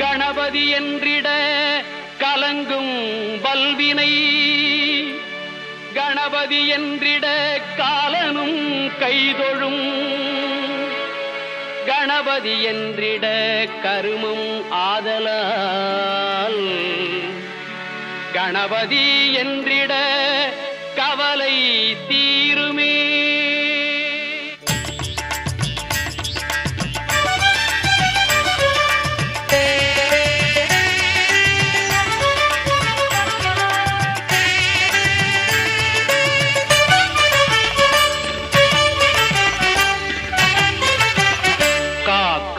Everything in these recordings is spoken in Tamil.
கணபதி என்றிட கலங்கும் வல்வினை கணபதி என்றிட காலனும் கைதொழும். கணபதி என்றிட கருமம் ஆதலால். கணபதி என்றிட கவலை தீருமே.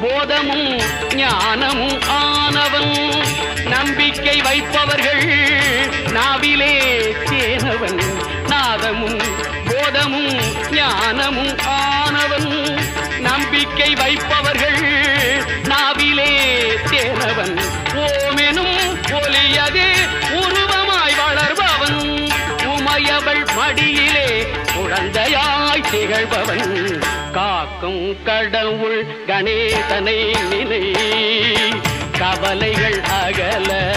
போதமும் ஞானமும் ஆனவன். நம்பிக்கை வைப்பவர்கள் நாவிலே தேனவன் நாதமும் போதமும் ஞானமும் ஆனவன். நம்பிக்கை வைப்பவர்கள் மடியிலே குழந்தையாய் திகழ்பவன். காக்கும் கடவுள் கணேசனை நினை. கவலைகள் அகல